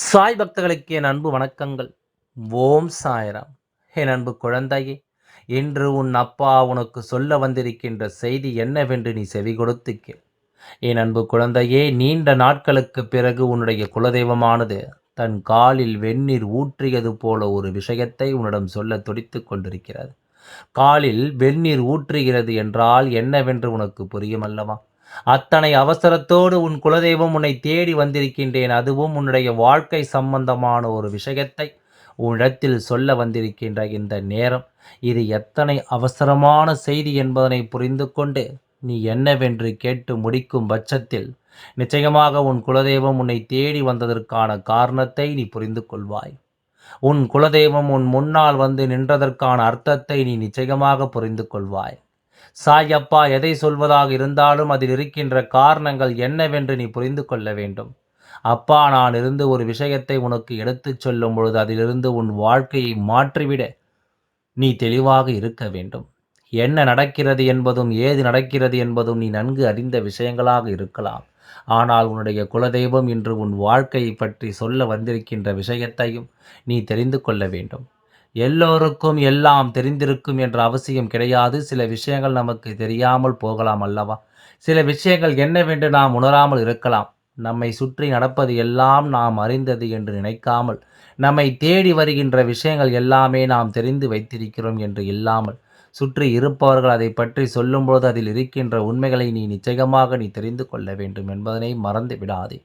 சாய் பக்தர்களுக்கு என் அன்பு வணக்கங்கள். ஓம் சாய்ராம். என் அன்பு குழந்தையே இன்று உன் அப்பா உனக்கு சொல்ல வந்திருக்கின்ற செய்தி என்னவென்று நீ செவி கொடுத்து கேள். என் அன்பு குழந்தையே நீண்ட நாட்களுக்கு பிறகு உன்னுடைய குலதெய்வமானது தன் காலில் வெந்நீர் ஊற்றியது போல ஒரு விஷயத்தை உன்னிடம் சொல்ல துடித்து கொண்டிருக்கிறது. காலில் வெந்நீர் ஊற்றுகிறது என்றால் என்னவென்று உனக்கு புரியுமல்லவா அத்தனை அவசரத்தோடு உன் குலதெய்வம் உன்னை தேடி வந்திருக்கின்றேன். அதுவும் உன்னுடைய வாழ்க்கை சம்பந்தமான ஒரு விஷயத்தை உன்னிடத்தில் சொல்ல வந்திருக்கின்ற இந்த நேரம். இது எத்தனை அவசரமான செய்தி என்பதனை புரிந்து கொண்டு நீ என்னவென்று கேட்டு முடிக்கும் பட்சத்தில் நிச்சயமாக உன் குலதெய்வம் உன்னை தேடி வந்ததற்கான காரணத்தை நீ புரிந்து கொள்வாய். உன் குலதெய்வம் உன் முன்னால் வந்து நின்றதற்கான அர்த்தத்தை நீ நிச்சயமாக புரிந்து கொள்வாய். சாயப்பா எதை சொல்வதாக இருந்தாலும் அதில் இருக்கின்ற காரணங்கள் என்னவென்று நீ புரிந்து கொள்ள வேண்டும். அப்பா நான் இருந்து ஒரு விஷயத்தை உனக்கு எடுத்துச் சொல்லும் பொழுது அதிலிருந்து உன் வாழ்க்கையை மாற்றிவிட. நீ தெளிவாக இருக்க வேண்டும். என்ன நடக்கிறது என்பதும் ஏது நடக்கிறது என்பதும் நீ நன்கு அறிந்த விஷயங்களாக இருக்கலாம். ஆனால் உன்னுடைய குலதெய்வம் இன்று உன் வாழ்க்கையை பற்றி சொல்ல வந்திருக்கின்ற விஷயத்தையும் நீ தெரிந்து கொள்ள வேண்டும். எல்லோருக்கும் எல்லாம் தெரிந்திருக்கும் என்ற அவசியம் கிடையாது. சில விஷயங்கள் நமக்கு தெரியாமல் போகலாம் அல்லவா? சில விஷயங்கள் என்னவென்று நாம் உணராமல் இருக்கலாம். நம்மை சுற்றி நடப்பது எல்லாம் நாம் அறிந்தது என்று நினைக்காமல் நம்மை தேடி வருகின்ற விஷயங்கள் எல்லாமே நாம் தெரிந்து வைத்திருக்கிறோம் என்று இல்லாமல் சுற்றி இருப்பவர்கள் அதை பற்றி சொல்லும்போது அதில் இருக்கின்ற உண்மைகளை நீ நிச்சயமாக நீ தெரிந்து கொள்ள வேண்டும் என்பதனை மறந்து விடாதே.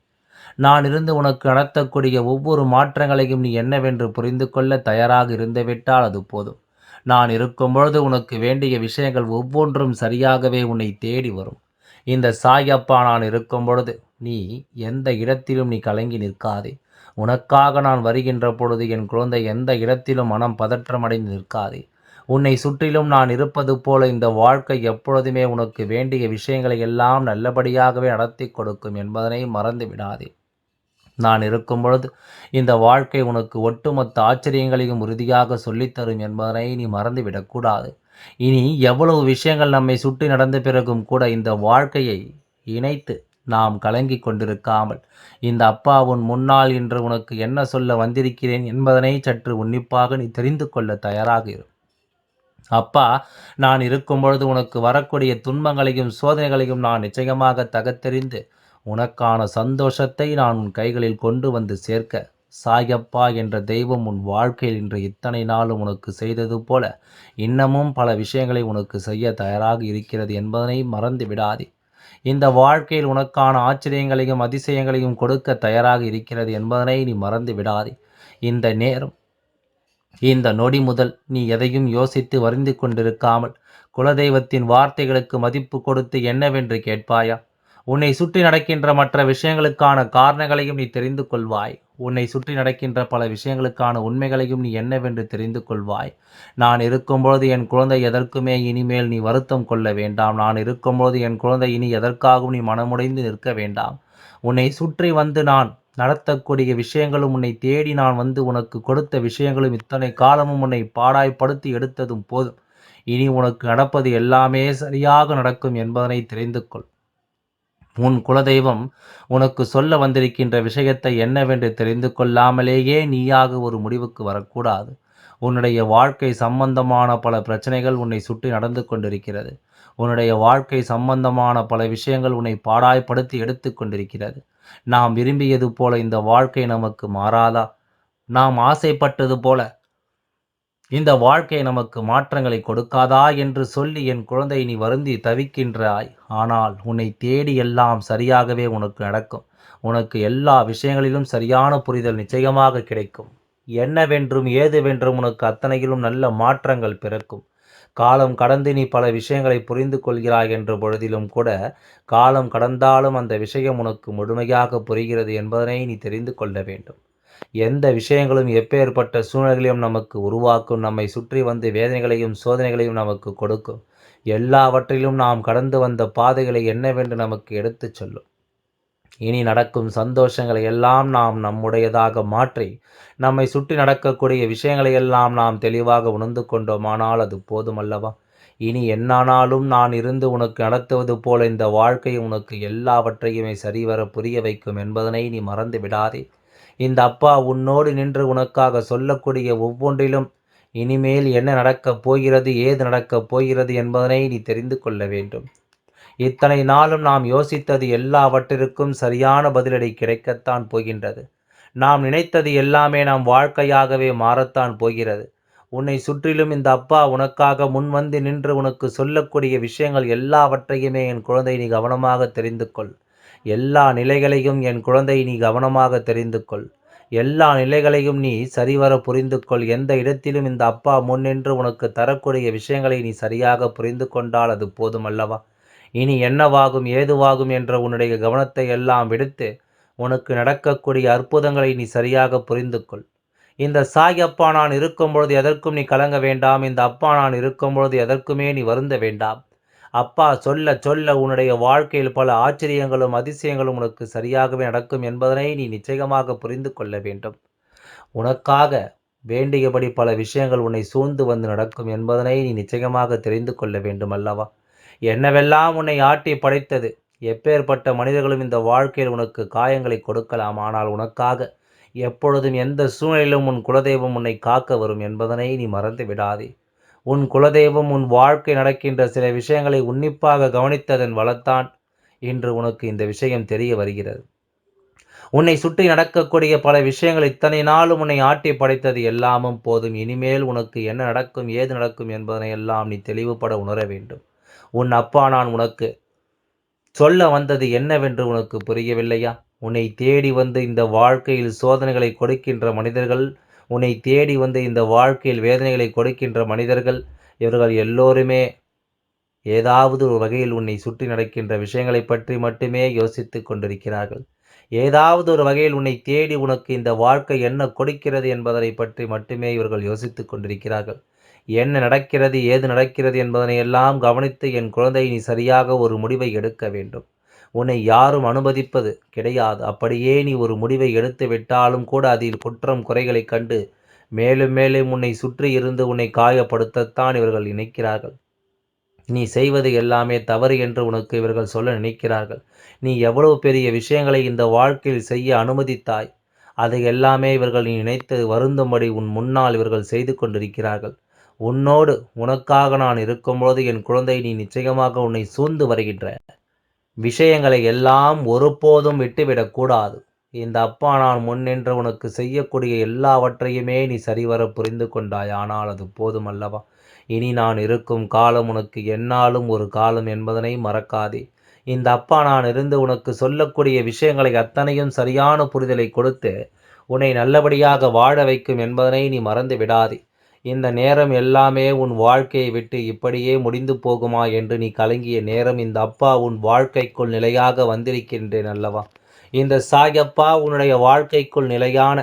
நான் இருந்து உனக்கு நடத்தக்கூடிய ஒவ்வொரு மாற்றங்களையும் நீ என்னவென்று புரிந்து கொள்ள தயாராக இருந்துவிட்டால் அது போதும். நான் இருக்கும் பொழுது உனக்கு வேண்டிய விஷயங்கள் ஒவ்வொன்றும் சரியாகவே உன்னை தேடி வரும். இந்த சாயப்பா நான் இருக்கும் பொழுது நீ எந்த இடத்திலும் நீ கலங்கி நிற்காதே. உனக்காக நான் வருகின்ற பொழுது என் குழந்தை எந்த இடத்திலும் மனம் பதற்றமடைந்து நிற்காதே. உன்னை சுற்றிலும் நான் இருப்பது போல இந்த வாழ்க்கை எப்பொழுதுமே உனக்கு வேண்டிய விஷயங்களை எல்லாம் நல்லபடியாகவே நடத்தி கொடுக்கும் என்பதனை மறந்து விடாதே. நான் இருக்கும் பொழுது இந்த வாழ்க்கை உனக்கு ஒட்டுமொத்த ஆச்சரியங்களையும் உறுதியாக சொல்லித்தரும் என்பதனை நீ மறந்துவிடக்கூடாது இனி எவ்வளவு விஷயங்கள் நம்மை சுற்றி நடந்த பிறகும் கூட இந்த வாழ்க்கையை இணைத்து நாம் கலங்கி கொண்டிருக்காமல் இந்த அப்பா உன் முன்னால் இன்று உனக்கு என்ன சொல்ல வந்திருக்கிறேன் என்பதனை சற்று உன்னிப்பாக நீ தெரிந்து கொள்ள தயாராக இரு. அப்பா நான் இருக்கும் பொழுது உனக்கு வரக்கூடிய துன்பங்களையும் சோதனைகளையும் நான் நிச்சயமாக தகத்தெறிந்து உனக்கான சந்தோஷத்தை நான் உன் கைகளில் கொண்டு வந்து சேர்க்க சாயப்பா என்ற தெய்வம் உன் வாழ்க்கையில் இன்று இத்தனை நாளும் உனக்கு செய்தது போல இன்னமும் பல விஷயங்களை உனக்கு செய்ய தயாராக இருக்கிறது என்பதனை மறந்து விடாதே. இந்த வாழ்க்கையில் உனக்கான ஆச்சரியங்களையும் அதிசயங்களையும் கொடுக்க தயாராக இருக்கிறது என்பதனை நீ மறந்து விடாதே. இந்த நேரம் இந்த நொடி முதல் நீ எதையும் யோசித்து வருந்து கொண்டிருக்காமல் குலதெய்வத்தின் வார்த்தைகளுக்கு மதிப்பு கொடுத்து என்னவென்று கேட்பாயா? உன்னை சுற்றி நடக்கின்ற மற்ற விஷயங்களுக்கான காரணங்களையும் நீ தெரிந்து கொள்வாய். உன்னை சுற்றி நடக்கின்ற பல விஷயங்களுக்கான உண்மைகளையும் நீ என்னவென்று தெரிந்து கொள்வாய். நான் இருக்கும்பொழுது என் குழந்தை எதற்குமே இனிமேல் நீ வருத்தம் கொள்ள வேண்டாம். நான் இருக்கும்பொழுது என் குழந்தை இனி எதற்காகவும் நீ மனமுடைந்து நிற்க வேண்டாம். உன்னை சுற்றி வந்து நான் நடத்தக்கூடிய விஷயங்களும் உன்னை தேடி நான் வந்து உனக்கு கொடுத்த விஷயங்களும் இத்தனை காலமும் உன்னை பாடாய்ப்படுத்தி எடுத்ததும் போதும். இனி உனக்கு நடப்பது எல்லாமே சரியாக நடக்கும் என்பதனை தெரிந்து கொள். உன் குலதெய்வம் உனக்கு சொல்ல வந்திருக்கின்ற விஷயத்தை என்னவென்று தெரிந்து கொள்ளாமலேயே நீயாக ஒரு முடிவுக்கு வரக்கூடாது. உன்னுடைய வாழ்க்கை சம்பந்தமான பல பிரச்சனைகள் உன்னை சுற்றி நடந்து கொண்டிருக்கிறது. உன்னுடைய வாழ்க்கை சம்பந்தமான பல விஷயங்கள் உன்னை பாடாய்ப்படுத்தி எடுத்து கொண்டிருக்கிறது. நாம் விரும்பியது போல இந்த வாழ்க்கை நமக்கு மாறாதா? நாம் ஆசைப்பட்டது போல இந்த வாழ்க்கை நமக்கு மாற்றங்களை கொடுக்காதா? என்று சொல்லி என் குழந்தை நீ வருந்தி தவிக்கின்றாய். ஆனால் உன்னை தேடி எல்லாம் சரியாகவே உனக்கு நடக்கும். உனக்கு எல்லா விஷயங்களிலும் சரியான புரிதல் நிச்சயமாக கிடைக்கும். என்னவென்றும் ஏதுவென்றும் உனக்கு அத்தனையிலும் நல்ல மாற்றங்கள் பிறக்கும். காலம் கடந்து நீ பல விஷயங்களை புரிந்து கொள்கிறாய் என்ற பொழுதிலும் கூட காலம் கடந்தாலும் அந்த விஷயம் உனக்கு முழுமையாக புரிகிறது என்பதனை நீ தெரிந்து கொள்ள வேண்டும். எந்த விஷயங்களும் எப்பேற்பட்ட சூழ்நிலைகளையும் நமக்கு உருவாக்கும் நம்மை சுற்றி வந்து வேதனைகளையும் சோதனைகளையும் நமக்கு கொடுக்கும். எல்லாவற்றிலும் நாம் கடந்து வந்த பாதைகளை என்னவென்று நமக்கு எடுத்துச் சொல்லும். இனி நடக்கும் சந்தோஷங்களை எல்லாம் நாம் நம்முடையதாக மாற்றி நம்மை சுற்றி நடக்கக்கூடிய விஷயங்களை எல்லாம் நாம் தெளிவாக உணர்ந்து கொண்டோமானால் அது போதுமல்லவா இனி என்னானாலும் நான் இருந்து உனக்கு நடத்துவது போல இந்த வாழ்க்கை உனக்கு எல்லாவற்றையுமே சரிவர புரிய வைக்கும் என்பதனை நீ மறந்து விடாதே. இந்த அப்பா உன்னோடு நின்று உனக்காக சொல்லக்கூடிய ஒவ்வொன்றிலும் இனிமேல் என்ன நடக்கப் போகிறது ஏது நடக்கப் போகிறது என்பதனை நீ தெரிந்து கொள்ள வேண்டும். இத்தனை நாளும் நாம் யோசித்தது எல்லாவற்றிற்கும் சரியான பதிலடி கிடைக்கத்தான் போகின்றது. நாம் நினைத்தது எல்லாமே நாம் வாழ்க்கையாகவே மாறத்தான் போகிறது. உன்னை சுற்றிலும் இந்த அப்பா உனக்காக முன்வந்து நின்று உனக்கு சொல்லக்கூடிய விஷயங்கள் எல்லாவற்றையுமே என் குழந்தை நீ கவனமாக தெரிந்து கொள். எல்லா நிலைகளையும் என் குழந்தை நீ கவனமாக தெரிந்து கொள். எல்லா நிலைகளையும் நீ சரிவர புரிந்து கொள். எந்த இடத்திலும் இந்த அப்பா முன்னின்று உனக்கு தரக்கூடிய விஷயங்களை நீ சரியாக புரிந்து கொண்டால் அது போதும் அல்லவா? இனி என்னவாகும் ஏதுவாகும் என்ற உன்னுடைய கவனத்தை எல்லாம் விடுத்து உனக்கு நடக்கக்கூடிய அற்புதங்களை நீ சரியாக புரிந்து கொள் இந்த சாய் அப்பா நான் இருக்கும் பொழுது எதற்கும் நீ கலங்க வேண்டாம். இந்த அப்பா நான் இருக்கும் பொழுது எதற்குமே நீ வருந்த வேண்டாம். அப்பா சொல்ல சொல்ல உன்னுடைய வாழ்க்கையில் பல ஆச்சரியங்களும் அதிசயங்களும் உனக்கு சரியாகவே நடக்கும் என்பதனை நீ நிச்சயமாக புரிந்து கொள்ள வேண்டும். உனக்காக வேண்டியபடி பல விஷயங்கள் உன்னை சூழ்ந்து வந்து நடக்கும் என்பதனை நீ நிச்சயமாக தெரிந்து கொள்ள வேண்டும் அல்லவா என்னவெல்லாம் உன்னை ஆட்டி படைத்தது? எப்பேற்பட்ட மனிதர்களும் இந்த வாழ்க்கையில் உனக்கு காயங்களை கொடுக்கலாம். ஆனால் உனக்காக எப்பொழுதும் எந்த சூழ்நிலையிலும் உன் குலதெய்வம் உன்னை காக்க வரும் என்பதனை நீ மறந்து விடாதே. உன் குலதெய்வம் உன் வாழ்க்கை நடக்கின்ற சில விஷயங்களை உன்னிப்பாக கவனித்ததன் வளத்தான் இன்று உனக்கு இந்த விஷயம் தெரிய வருகிறது. உன்னை சுற்றி நடக்கக்கூடிய பல விஷயங்கள் இத்தனை நாளும் உன்னை ஆட்டி படைத்தது எல்லாமும் போதும். இனிமேல் உனக்கு என்ன நடக்கும் ஏது நடக்கும் என்பதனை எல்லாம் நீ தெளிவுபட உணர வேண்டும். உன் அப்பா நான் உனக்கு. சொல்ல வந்தது என்னவென்று உனக்கு புரியவில்லையா? உன்னை தேடி வந்து இந்த வாழ்க்கையில் சோதனைகளை கொடுக்கின்ற மனிதர்கள் உன்னை தேடி வந்து இந்த வாழ்க்கையில் வேதனைகளை கொடுக்கின்ற மனிதர்கள் இவர்கள் எல்லோருமே ஏதாவது ஒரு வகையில் உன்னை சுற்றி நடக்கின்ற விஷயங்களை பற்றி மட்டுமே யோசித்து கொண்டிருக்கிறார்கள். ஏதாவது ஒரு வகையில் உன்னை தேடி உனக்கு இந்த வாழ்க்கை என்ன கொடுக்கிறது என்பதனை பற்றி மட்டுமே இவர்கள் யோசித்து கொண்டிருக்கிறார்கள். என்ன நடக்கிறது ஏது நடக்கிறது என்பதனை எல்லாம் கவனித்து என் குழந்தை நீ சரியாக ஒரு முடிவை எடுக்க வேண்டும். உன்னை யாரும் அனுமதிப்பது கிடையாது. அப்படியே நீ ஒரு முடிவை எடுத்து விட்டாலும் கூட அதில் குற்றம் குறைகளை கண்டு மேலும் மேலும் உன்னை சுற்றி இருந்து உன்னை காயப்படுத்தத்தான் இவர்கள் நினைக்கிறார்கள். நீ செய்வது எல்லாமே தவறு என்று உனக்கு இவர்கள் சொல்ல நினைக்கிறார்கள். நீ எவ்வளவு பெரிய விஷயங்களை இந்த வாழ்க்கையில் செய்ய அனுமதித்தாய் அதை எல்லாமே இவர்கள் நீ நினைத்து வருந்தும்படி உன் முன்னால் இவர்கள் செய்து கொண்டிருக்கிறார்கள். உன்னோடு உனக்காக நான் இருக்கும்போது என் குழந்தை நீ நிச்சயமாக உன்னை சூழ்ந்து வருகின்ற. விஷயங்களை எல்லாம் ஒருபோதும் விட்டுவிடக்கூடாது இந்த அப்பா நான் முன்னின்று உனக்கு செய்யக்கூடிய எல்லாவற்றையுமே நீ சரிவர புரிந்து கொண்டாய். ஆனால் அது போதும் அல்லவா இனி நான் இருக்கும் காலம் உனக்கு என்னாலும் ஒரு காலம் என்பதனை மறக்காதே. இந்த அப்பா நான் இருந்து உனக்கு சொல்லக்கூடிய விஷயங்களை அத்தனையும் சரியான புரிதலை கொடுத்து உன்னை நல்லபடியாக வாழ வைக்கும் என்பதனை நீ மறந்து விடாதே. இந்த நேரம் எல்லாமே உன் வாழ்க்கையை விட்டு இப்படியே முடிந்து போகுமா என்று நீ கலங்கிய நேரம் இந்த அப்பா உன் வாழ்க்கைக்குள் நிலையாக வந்திருக்கின்றேன் அல்லவா? இந்த சாயப்பா உன்னுடைய வாழ்க்கைக்குள் நிலையான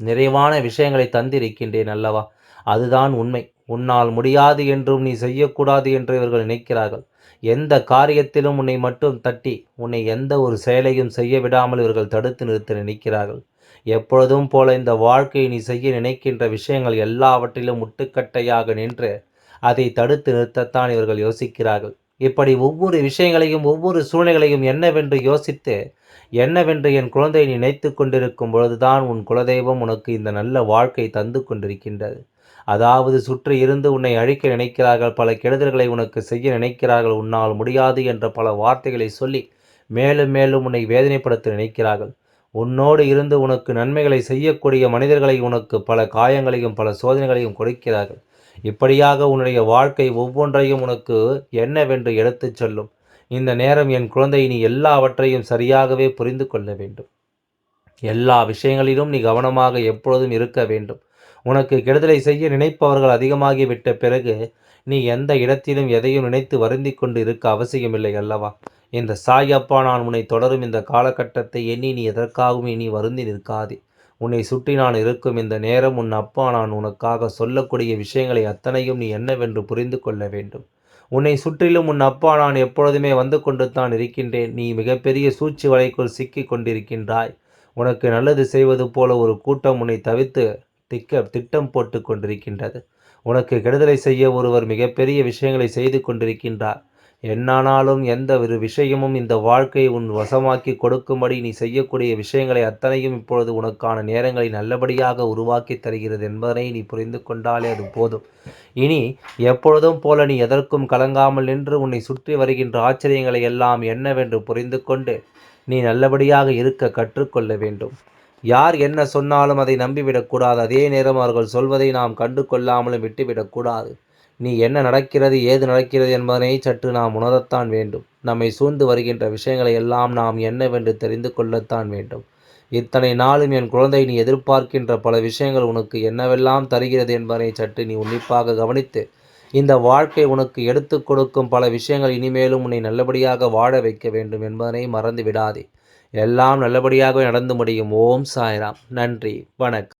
நிறைவான விஷயங்களை தந்திருக்கின்றேன் அல்லவா? அதுதான் உண்மை. உன்னால் முடியாது என்றும் நீ செய்யக்கூடாது என்று இவர்கள் நினைக்கிறார்கள். எந்த காரியத்திலும் உன்னை மட்டும் தட்டி உன்னை எந்த ஒரு செயலையும் செய்ய விடாமல் இவர்கள் தடுத்து நிறுத்த நினைக்கிறார்கள். எப்பொழுதும் போல இந்த வாழ்க்கையை நீ செய்ய நினைக்கின்ற விஷயங்கள் எல்லாவற்றிலும் முட்டுக்கட்டையாக நின்று அதை தடுத்து நிறுத்தத்தான் இவர்கள் யோசிக்கிறார்கள். இப்படி ஒவ்வொரு விஷயங்களையும் ஒவ்வொரு சூழ்நிலைகளையும் என்னவென்று யோசித்து என்னவென்று என் குழந்தையை நினைத்து கொண்டிருக்கும் பொழுதுதான் உன் குலதெய்வம் உனக்கு இந்த நல்ல வாழ்க்கை தந்து கொண்டிருக்கின்றது. அதாவது சுற்றி இருந்து உன்னை அழிக்க நினைக்கிறார்கள் பல கெடுதல்களை உனக்கு செய்ய நினைக்கிறார்கள் உன்னால் முடியாது என்ற பல வார்த்தைகளை சொல்லி மேலும் மேலும் உன்னை வேதனைப்படுத்த நினைக்கிறார்கள். உன்னோடு இருந்து உனக்கு நன்மைகளை செய்யக்கூடிய மனிதர்களை உனக்கு பல காயங்களையும் பல சோதனைகளையும் கொடுக்கிறார்கள். இப்படியாக உன்னுடைய வாழ்க்கை ஒவ்வொன்றையும் உனக்கு என்னவென்று எடுத்துச் சொல்லும். இந்த நேரம் என் குழந்தை நீ எல்லாவற்றையும் சரியாகவே புரிந்து கொள்ள வேண்டும். எல்லா விஷயங்களிலும் நீ கவனமாக எப்பொழுதும் இருக்க வேண்டும். உனக்கு கெடுதலை செய்ய நினைப்பவர்கள் அதிகமாகிவிட்ட பிறகு நீ எந்த இடத்திலும் எதையும் நினைத்து வருந்தி கொண்டு இருக்க அவசியமில்லை அல்லவா? இந்த சாயப்பா நான் உன்னை தொடரும் இந்த காலகட்டத்தை எண்ணி நீ எதற்காகவும் இனி வருந்தி நிற்காதே. உன்னை சுற்றி நான் இருக்கும் இந்த நேரம் உன் அப்பா நான் உனக்காக சொல்லக்கூடிய விஷயங்களை அத்தனையும் நீ என்னவென்று புரிந்து கொள்ள வேண்டும். உன்னை சுற்றிலும் உன் அப்பா நான் எப்பொழுதுமே வந்து கொண்டு தான் இருக்கின்றேன். நீ மிகப்பெரிய சூழ்ச்சி வலைக்குள் சிக்கி கொண்டிருக்கின்றாய். உனக்கு நல்லது செய்வது போல ஒரு கூட்டம் உன்னை தவித்து திக்க திட்டம் போட்டு கொண்டிருக்கின்றது. உனக்கு கெடுதலை செய்ய ஒருவர் மிகப்பெரிய விஷயங்களை செய்து கொண்டிருக்கின்றார். என்னானாலும் எந்த ஒரு விஷயமும் இந்த வாழ்க்கையை உன் வசமாக்கி கொடுக்கும்படி நீ செய்யக்கூடிய விஷயங்களை அத்தனையும் இப்பொழுது உனக்கான நேரங்களை நல்லபடியாக உருவாக்கி தருகிறது என்பதனை நீ புரிந்து கொண்டாலே அது போதும். இனி எப்பொழுதும் போல நீ எதற்கும் கலங்காமல் நின்று உன்னை சுற்றி வருகின்ற ஆச்சரியங்களை எல்லாம் என்னவென்று புரிந்து கொண்டு நீ நல்லபடியாக இருக்க கற்றுக்கொள்ள வேண்டும். யார் என்ன சொன்னாலும் அதை நம்பிவிடக்கூடாது. அதே நேரம் அவர்கள் சொல்வதை நாம் கண்டு கொள்ளாமலும் விட்டுவிடக்கூடாது. நீ என்ன நடக்கிறது ஏது நடக்கிறது என்பதனை சற்று நாம் உணரத்தான் வேண்டும். நம்மை சூழ்ந்து வருகின்ற விஷயங்களை எல்லாம் நாம் என்னவென்று தெரிந்து கொள்ளத்தான் வேண்டும். இத்தனை நாளும் என் குழந்தை நீ எதிர்பார்க்கின்ற பல விஷயங்கள் உனக்கு என்னவெல்லாம் தருகிறது என்பதனை சற்று நீ உன்னிப்பாக கவனித்து இந்த வாழ்க்கை உனக்கு எடுத்து கொடுக்கும் பல விஷயங்கள் இனிமேலும் உன்னை நல்லபடியாக வாழ வைக்க வேண்டும் என்பதனை மறந்து விடாதே எல்லாம் நல்லபடியாக நடந்து முடியும். ஓம் சாய்ராம். நன்றி. வணக்கம்.